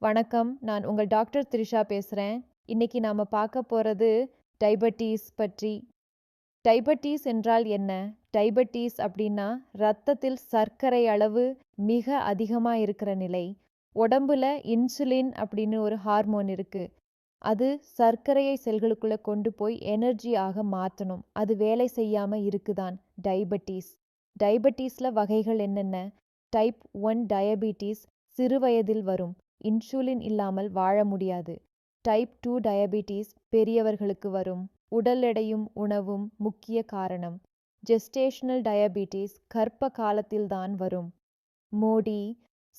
வணக்கம். நான் உங்கள் டாக்டர் த்ரிஷா பேசுகிறேன் இன்னைக்கு நாம் பார்க்க போகிறது டைபட்டீஸ் பற்றி. டைபட்டீஸ் என்றால் என்ன? டைபட்டீஸ் அப்படின்னா ரத்தத்தில் சர்க்கரை அளவு மிக அதிகமாக இருக்கிற நிலை. உடம்புல இன்சுலின் அப்படின்னு ஒரு ஹார்மோன் இருக்கு. அது சர்க்கரையை செல்களுக்குள்ளே கொண்டு போய் எனர்ஜியாக மாற்றணும் அது வேலை செய்யாமல் இருக்குதான் டைபட்டீஸ். டைபட்டீஸில் வகைகள் என்னென்ன? டைப் ஒன் டயபிட்டிஸ் சிறுவயதில் வரும். இன்சுலின் இல்லாமல் வாழ முடியாது. டைப் டூ டயபிட்டிஸ் பெரியவர்களுக்கு வரும். உடல் எடையும் உணவும் முக்கிய காரணம். ஜெஸ்டேஷனல் டயபிட்டிஸ் கர்ப்ப காலத்தில்தான் வரும். மோடி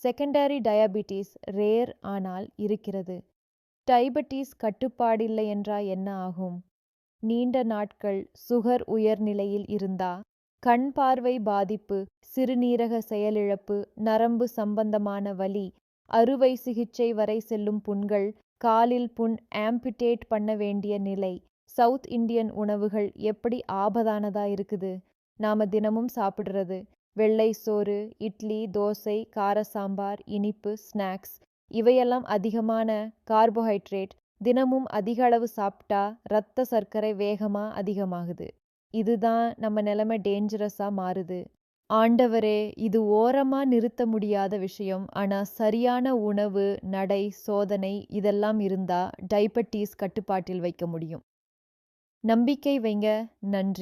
செகண்டரி டயபிட்டிஸ் ரேர் ஆனால் இருக்கிறது. டைபட்டீஸ் கட்டுப்பாடில்லை என்றா என்ன ஆகும்? நீண்ட நாட்கள் சுகர் உயர்நிலையில் இருந்தா? கண் பார்வை பாதிப்பு சிறுநீரக செயலிழப்பு நரம்பு சம்பந்தமான வலி அறுவை சிகிச்சை வரை செல்லும் புண்கள் காலில் புண் ஆம்பிடேட் பண்ண வேண்டிய நிலை. சவுத் இந்தியன் உணவுகள் எப்படி ஆபதானதா இருக்குது? நாம தினமும் சாப்பிடுறது. வெள்ளை சோறு இட்லி தோசை கார சாம்பார் இனிப்பு ஸ்நாக்ஸ். இவையெல்லாம் அதிகமான கார்போஹைட்ரேட். தினமும் அதிக அளவு சாப்பிட்டா ரத்த சர்க்கரை வேகமா அதிகமாகுது. இதுதான் நம்ம நிலைமை டேஞ்சரஸா மாறுது. ஆண்டவரே இது ஓரமா நிறுத்த முடியாத விஷயம். ஆனா சரியான உணவு நடை சோதனை இதெல்லாம் இருந்தா டைபட்டீஸ் கட்டுப்பாட்டில் வைக்க முடியும். நம்பிக்கை வைங்க. நன்றி.